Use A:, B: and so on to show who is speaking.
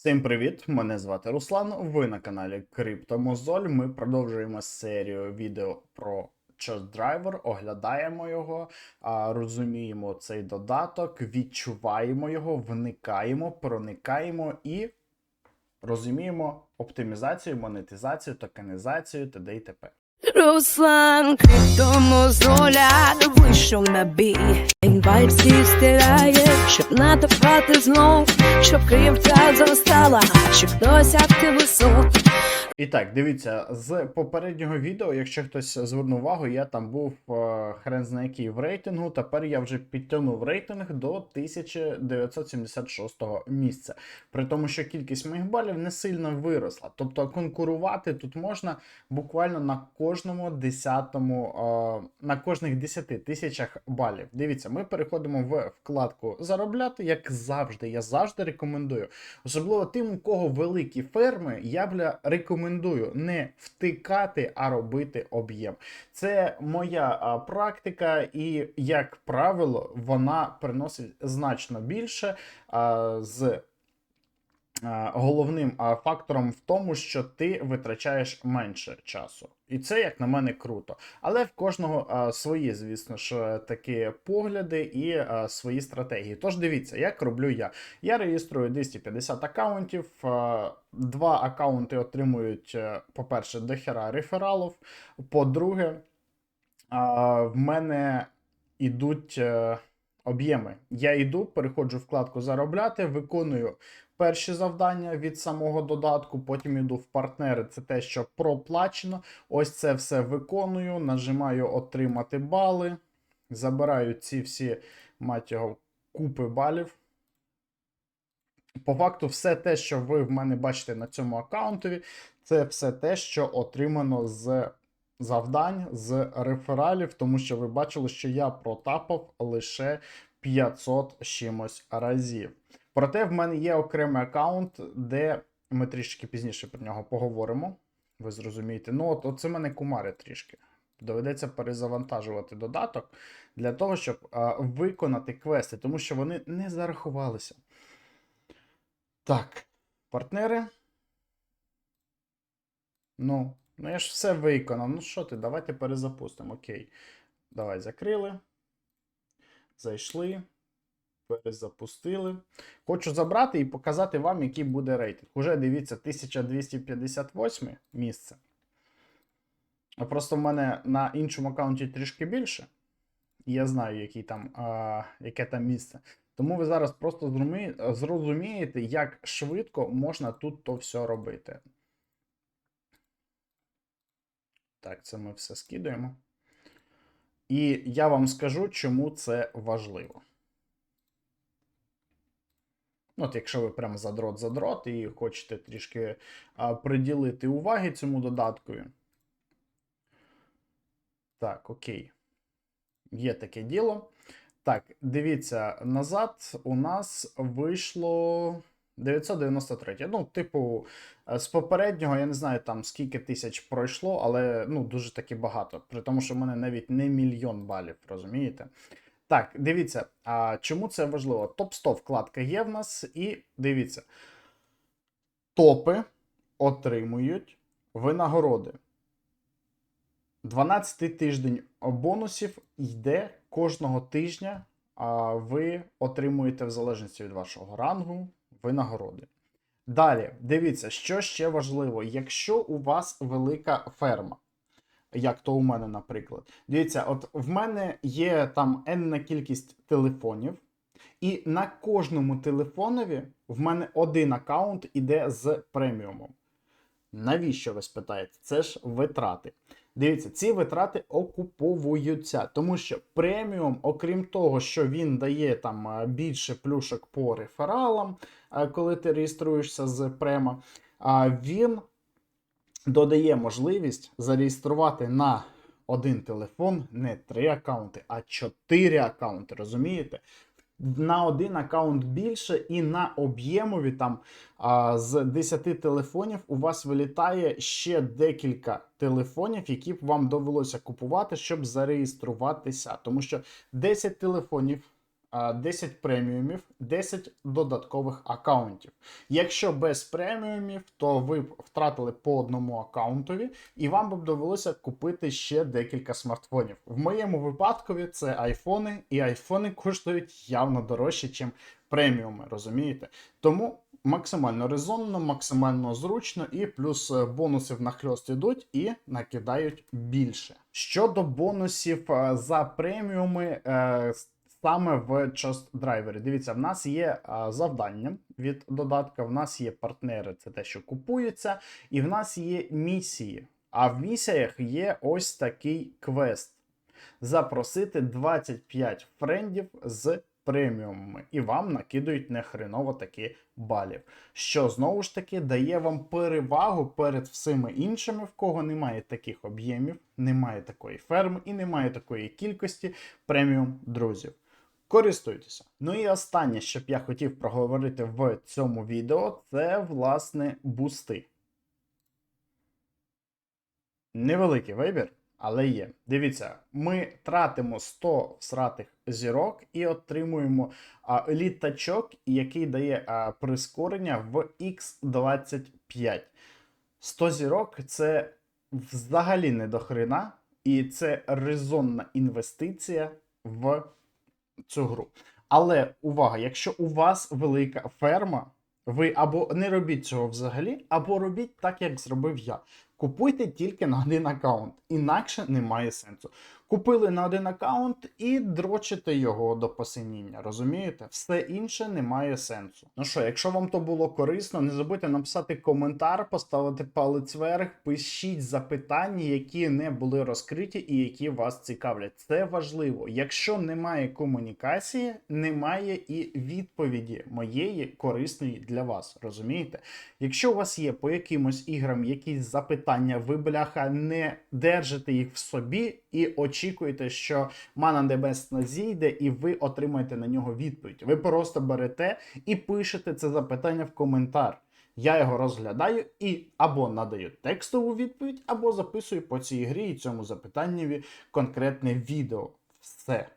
A: Всім привіт! Мене звати Руслан. Ви на каналі Криптомозоль. Ми продовжуємо серію відео про Driver, оглядаємо його, розуміємо цей додаток, відчуваємо його, вникаємо, проникаємо і розуміємо оптимізацію, монетизацію, токенізацію т.д. і т.п.
B: Руслан Криптомозоля вийшов на бій. Інвайт всі стирає, щоб натопати знов, щоб кривця зростала, щоб досягти висот.
A: І так, дивіться, з попереднього відео, якщо хтось звернув увагу, я там був е, хрен зна який в рейтингу. Тепер я вже підтягнув рейтинг до 1976 місця. При тому, що кількість моїх балів не сильно виросла. Тобто конкурувати тут можна буквально на кожному десятому, е, на кожних 10 тисячах балів. Дивіться, ми переходимо в вкладку заробляти, як завжди. Я завжди рекомендую. Особливо тим, у кого великі ферми, я бля рекомендую не втикати, а робити об'єм. Це моя практика, і, як правило, вона приносить значно більше з. А, Головним фактором в тому, що ти витрачаєш менше часу. І це, як на мене, круто. Але в кожного а, свої, звісно ж, такі погляди і а, свої стратегії. Тож дивіться, як роблю я. Я реєструю 250 аккаунтів. а, Два аккаунти отримують, е, по-перше, дохера рефералів. По-друге, а, в мене йдуть е, об'єми. Я йду, переходжу в вкладку заробляти, виконую перші завдання від самого додатку, потім йду в партнери. Це те, що проплачено. Ось це все виконую, нажимаю отримати бали, забираю ці всі, мать його, купи балів. По факту, все те, що ви в мене бачите на цьому аккаунтові, це все те, що отримано з завдань, з рефералів, тому що ви бачили, що я протапав лише 500 чимось разів. Проте в мене є окремий аккаунт, де ми трішки пізніше про нього поговоримо. Ви зрозумієте. Ну, от, от це мене кумари трішки. Доведеться перезавантажувати додаток для того, щоб а, виконати квести, тому що вони не зарахувалися. Так, партнери. Ну, ну я ж все виконав. Ну що ти, давайте перезапустимо. Окей. Давай закрили. Зайшли. Перезапустили. Хочу забрати і показати вам, який буде рейтинг. Уже дивіться, 1258 місце. А Просто в мене на іншому аккаунті трішки більше. І я знаю, який там, а, яке там місце. Тому ви зараз просто зрозумієте, як швидко можна тут то все робити. Так, це ми все скидуємо. І я вам скажу, чому це важливо. Ну, От, якщо ви прям задрот-задрот і хочете трішки а, приділити уваги цьому додаткові. Так, окей. Є таке діло. Так, дивіться, назад у нас вийшло 993. Ну, типу, е, з попереднього, я не знаю там скільки тисяч пройшло, але ну, дуже таки багато. При тому, що в мене навіть не мільйон балів, розумієте? Так, дивіться, а чому це важливо? Топ 100 вкладка є в нас, і дивіться. Топи отримують винагороди. 12 тиждень бонусів йде кожного тижня. А ви отримуєте в залежності від вашого рангу винагороди. Далі, дивіться, що ще важливо, якщо у вас велика ферма, як то у мене, наприклад. Дивіться, от в мене є там енна кількість телефонів, і на кожному телефонові в мене один аккаунт іде з преміумом. Навіщо ви спитаєте? Це ж витрати. Дивіться, ці витрати окуповуються, тому що преміум, окрім того, що він дає там е, більше плюшок по рефералам, е, коли ти реєструєшся з према, він додає можливість зареєструвати на один телефон не три аккаунти, а чотири аккаунти. Розумієте? На один аккаунт більше, і на об'ємові там з 10 телефонів у вас вилітає ще декілька телефонів, які б вам довелося купувати, щоб зареєструватися. Тому що 10 телефонів 10 преміумів, 10 додаткових аккаунтів. Якщо без преміумів, то ви б втратили по одному аккаунтові, і вам б довелося купити ще декілька смартфонів. В моєму випадкові це айфони, і айфони коштують явно дорожче, ніж преміуми, розумієте? Тому максимально резонно, максимально зручно, і плюс е, бонусів нахльост ідуть і накидають більше. Щодо бонусів е, за преміуми. Саме в Just Driver. Дивіться, в нас є завдання від додатка, в нас є партнери, це те, що купується, і в нас є місії. А в місіях є ось такий квест: запросити 25 френдів з преміумами, і вам накидують нехреново такі балів. Що знову ж таки дає вам перевагу перед всіми іншими, в кого немає таких об'ємів, немає такої ферми і немає такої кількості преміум друзів. Користуйтеся. Ну і останнє, що б я хотів проговорити в цьому відео, це власне бусти. Невеликий вибір, але є. Дивіться, ми тратимо 100 всратих зірок і отримуємо а, літачок, який дає а, прискорення в X25. 100 зірок це взагалі не до хрена, і це резонна інвестиція в цю гру. Але увага, якщо у вас велика ферма, ви або не робіть цього взагалі, або робіть так, як зробив я. Купуйте тільки на один аккаунт, інакше немає сенсу. Купили на один аккаунт і дрочите його до посиніння, розумієте? Все інше не має сенсу. Ну що, якщо вам то було корисно, не забудьте написати коментар, поставити палець вверх, пишіть запитання, які не були розкриті і які вас цікавлять. Це важливо. Якщо немає комунікації, немає і відповіді моєї корисної для вас. Розумієте? Якщо у вас є по якимось іграм якісь запитання, ви бляха не держите їх в собі і очікуєте, що мана небесна зійде, і ви отримаєте на нього відповідь. Ви просто берете і пишете це запитання в коментар. Я його розглядаю і або надаю текстову відповідь, або записую по цій грі і цьому запитанню конкретне відео. Все.